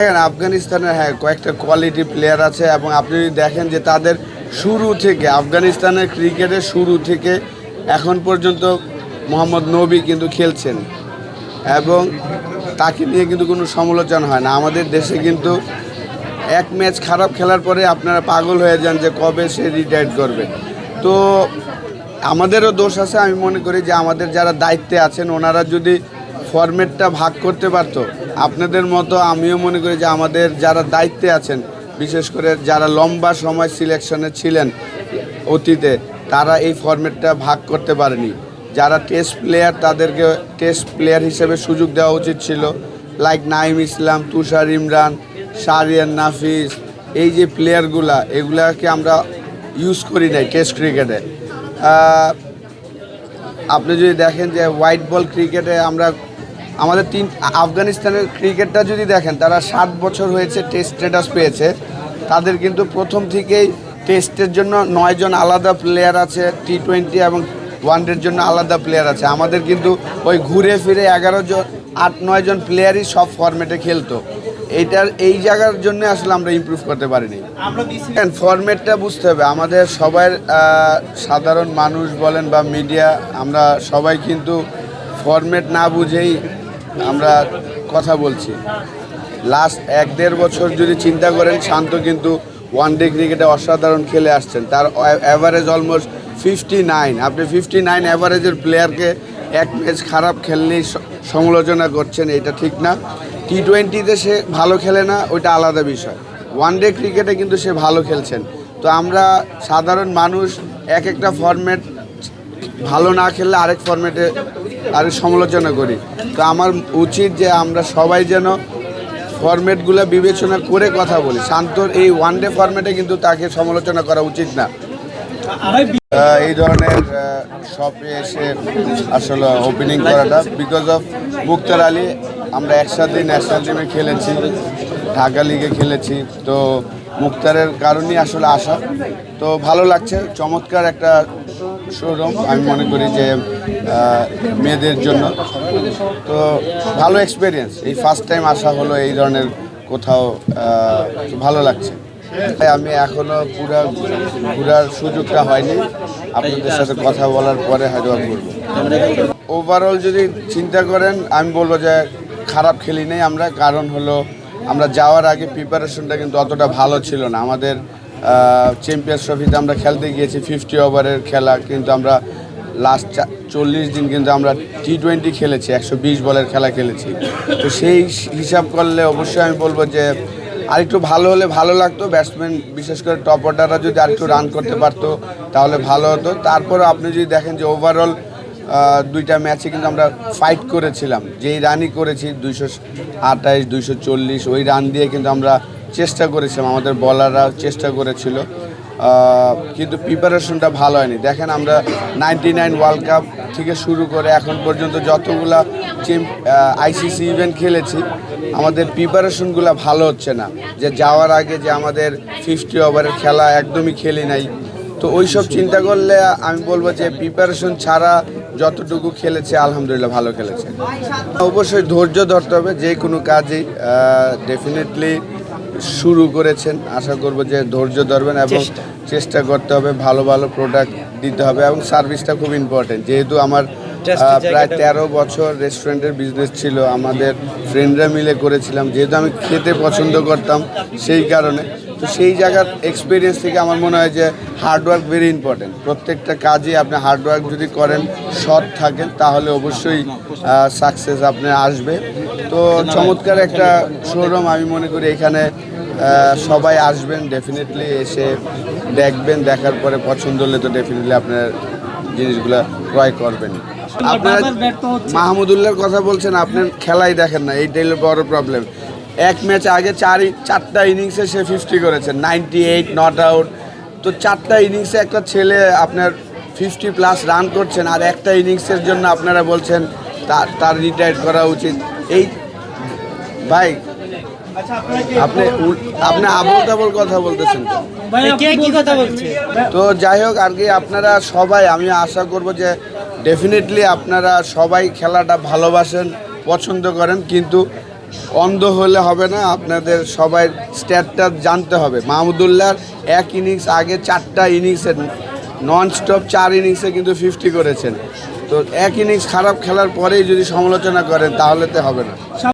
দেখেন, আফগানিস্তানের হ্যাঁ কয়েকটা কোয়ালিটি প্লেয়ার আছে এবং আপনি যদি দেখেন যে তাদের শুরু থেকে, আফগানিস্তানের ক্রিকেটের শুরু থেকে এখন পর্যন্ত মোহাম্মদ নবী কিন্তু খেলছেন। এবং তাকে নিয়ে কিন্তু কোনো সমালোচনা হয় না। আমাদের দেশে কিন্তু এক ম্যাচ খারাপ খেলার পরে আপনারা পাগল হয়ে যান যে কবে সে রিটায়ার করবে। তো আমাদেরও দোষ আছে, আমি মনে করি যে আমাদের যারা দায়িত্বে আছেন, ওনারা যদি ফরম্যাটটা ভাগ করতে পারতো আপনাদের মতো আমিও মনে করি যে আমাদের যারা দায়িত্বে আছেন, বিশেষ করে যারা লম্বা সময় সিলেকশনে ছিলেন অতীতে, তারা এই ফরম্যাটটা ভাগ করতে পারেনি। যারা টেস্ট প্লেয়ার তাদেরকে টেস্ট প্লেয়ার হিসেবে সুযোগ দেওয়া উচিত ছিল। লাইক নাইম ইসলাম, তুষার ইমরান শারিয়ান নাফিস, এই যে প্লেয়ারগুলা এগুলাকে আমরা ইউজ করি নাই টেস্ট ক্রিকেটে আপনি যদি দেখেন যে হোয়াইট বল ক্রিকেটে আমরা আমাদের তিন আফগানিস্তানের ক্রিকেটটা যদি দেখেন তারা সাত বছর হয়েছে টেস্ট স্ট্যাটাস পেয়েছে। তাদের কিন্তু প্রথম থেকেই টেস্টের জন্য নয়জন আলাদা প্লেয়ার আছে টি টোয়েন্টি এবং ওয়ানডের জন্য আলাদা প্লেয়ার আছে। আমাদের কিন্তু ওই ঘুরে ফিরে এগারো জন আট নয় জন প্লেয়ারই সব ফরম্যাটে খেলতো। এইটার এই জায়গার জন্য আসলে আমরা ইমপ্রুভ করতে পারিনি। ফরম্যাটটা বুঝতে হবে। আমাদের সবার আহ, সাধারণ মানুষ বলেন বা মিডিয়া আমরা সবাই কিন্তু ফরম্যাট না বুঝেই আমরা কথা বলছি। লাস্ট এক দেড় বছর যদি চিন্তা করেন, শান্ত কিন্তু ওয়ান ডে ক্রিকেটে অসাধারণ খেলে আসছেন। তার অ্যাভারেজ অলমোস্ট ফিফটি নাইন আপনি ফিফটি নাইন অ্যাভারেজের প্লেয়ারকে এক ম্যাচ খারাপ খেললেই সমালোচনা করছেন, এটা ঠিক না। টি টোয়েন্টিতে সে ভালো খেলে না, ওইটা আলাদা বিষয়। ওয়ান ডে ক্রিকেটে কিন্তু সে ভালো খেলছেন। তো আমরা সাধারণ মানুষ, এক একটা ফরম্যাট ভালো না খেললে আরেক ফরম্যাটে আরেক সমালোচনা করি। তো আমার উচিত যে আমরা সবাই যেন ফরম্যাটগুলো বিবেচনা করে কথা বলি। শান্তর এই ওয়ান ডে ফরম্যাটে কিন্তু তাকে সমালোচনা করা উচিত না। এই ধরনের শপে এসে আসলে ওপেনিং করাটা বিকজ অফ মুক্তার আলী, আমরা একসাথে ন্যাশনাল টিমে খেলেছি, ঢাকা লিগে খেলেছি। তো মুক্তারের কারণেই আসলে আসা। তো ভালো লাগছে, চমৎকার একটা শোরুম আমি মনে করি যে মেয়েদের জন্য। তো ভালো এক্সপিরিয়েন্স এই ফার্স্ট টাইম আসা হলো এই ধরনের কোথাও ভালো লাগছে। আমি এখনও পুরা ঘুরার সুযোগটা হয়নি। আপনাদের সাথে কথা বলার পরে হয়তো ঘুরবো। ওভারঅল যদি চিন্তা করেন, আমি বলব যে খারাপ খেলি নেই আমরা। কারণ হলো, আমরা যাওয়ার আগে প্রিপারেশনটা কিন্তু অতটা ভালো ছিল না। আমাদের চ্যাম্পিয়ন্স ট্রফিতে আমরা খেলতে গিয়েছি ফিফটি ওভারের খেলা, কিন্তু আমরা লাস্ট চল্লিশ দিন কিন্তু আমরা টি টোয়েন্টি খেলেছি, একশো বিশ বলের খেলা খেলেছি। তো সেই হিসাব করলে অবশ্যই আমি বলব যে আরেকটু ভালো হলে ভালো লাগতো ব্যাটসম্যান বিশেষ করে টপ অর্ডাররা যদি আরেকটু রান করতে পারতো, তাহলে ভালো হতো। তারপরে আপনি যদি দেখেন যে ওভারঅল দুইটা ম্যাচে কিন্তু আমরা ফাইট করেছিলাম, যেই রানই করেছি, দুইশো আঠাইশ দুইশো চল্লিশ, ওই রান দিয়ে কিন্তু আমরা চেষ্টা করেছিলাম, আমাদের বলাররা চেষ্টা করেছিল কিন্তু প্রিপারেশনটা ভালো হয়নি। দেখেন আমরা নাইনটি নাইন ওয়ার্ল্ড কাপ থেকে শুরু করে এখন পর্যন্ত যতগুলা আইসিসি ইভেন্ট খেলেছি, আমাদের প্রিপারেশনগুলো ভালো হচ্ছে না। যে যাওয়ার আগে যে আমাদের ফিফটি ওভারের খেলা একদমই খেলি নাই। তো ওই সব চিন্তা করলে আমি বলব যে প্রিপারেশন ছাড়া যতটুকু খেলেছে, আলহামদুলিল্লাহ ভালো খেলেছে। অবশ্যই ধৈর্য ধরতে হবে, যে কোনো কাজেই ডেফিনেটলি শুরু করেছেন। আশা করব যে ধৈর্য ধরবেন এবং চেষ্টা। করতে হবে ভালো ভালো প্রোডাক্ট দিতে হবে এবং সার্ভিসটা খুব ইম্পর্টেন্ট যেহেতু আমার প্রায় তেরো বছর রেস্টুরেন্টের বিজনেস ছিল আমাদের ফ্রেন্ডরা মিলে করেছিলাম। যেহেতু আমি খেতে পছন্দ করতাম সেই কারণে তো সেই জায়গার এক্সপিরিয়েন্স থেকে আমার মনে হয় যে হার্ডওয়ার্ক ভেরি ইম্পর্টেন্ট প্রত্যেকটা কাজে আপনি হার্ডওয়ার্ক যদি করেন সৎ থাকেন তাহলে অবশ্যই সাকসেস আপনি আসবে। তো চমৎকার একটা শোরুম আমি মনে করি এখানে সবাই আসবেন ডেফিনেটলি এসে দেখবেন দেখার পরে পছন্দ হলে তো ডেফিনেটলি আপনার জিনিসগুলো ক্রয় করবেন। আপনারা মাহমুদুল্লাহর কথা বলছেন আপনি খেলাই দেখেন না এইটাই বড় প্রবলেম এক ম্যাচ আগে চার চারটা ইনিংসে সে ফিফটি করেছে নাইনটি এইট নট আউট তো চারটা ইনিংসে একটা ছেলে আপনার ফিফটি প্লাস রান করছেন আর একটা ইনিংসের জন্য আপনারা বলছেন তার তার রিটায়ার করা উচিত। এই ভাই আপনি আপনি আবল তাবল কথা বলতেছেন তো। কি কথা বলছে তো যাই হোক আর কি আপনারা সবাই আমি আশা করব যে ডেফিনেটলি আপনারা সবাই খেলাটা ভালোবাসেন পছন্দ করেন কিন্তু অন্ধ হলে হবে না, আপনাদের সবাই স্ট্যাটটা জানতে হবে। মাহমুদুল্লাহর এক ইনিংস আগে চারটা ইনিংসের নন স্টপ চার ইনিংসে কিন্তু ফিফটি করেছেন। তো এক ইনিংস খারাপ খেলার পরেই যদি সমালোচনা করেন, তাহলে তো হবে না।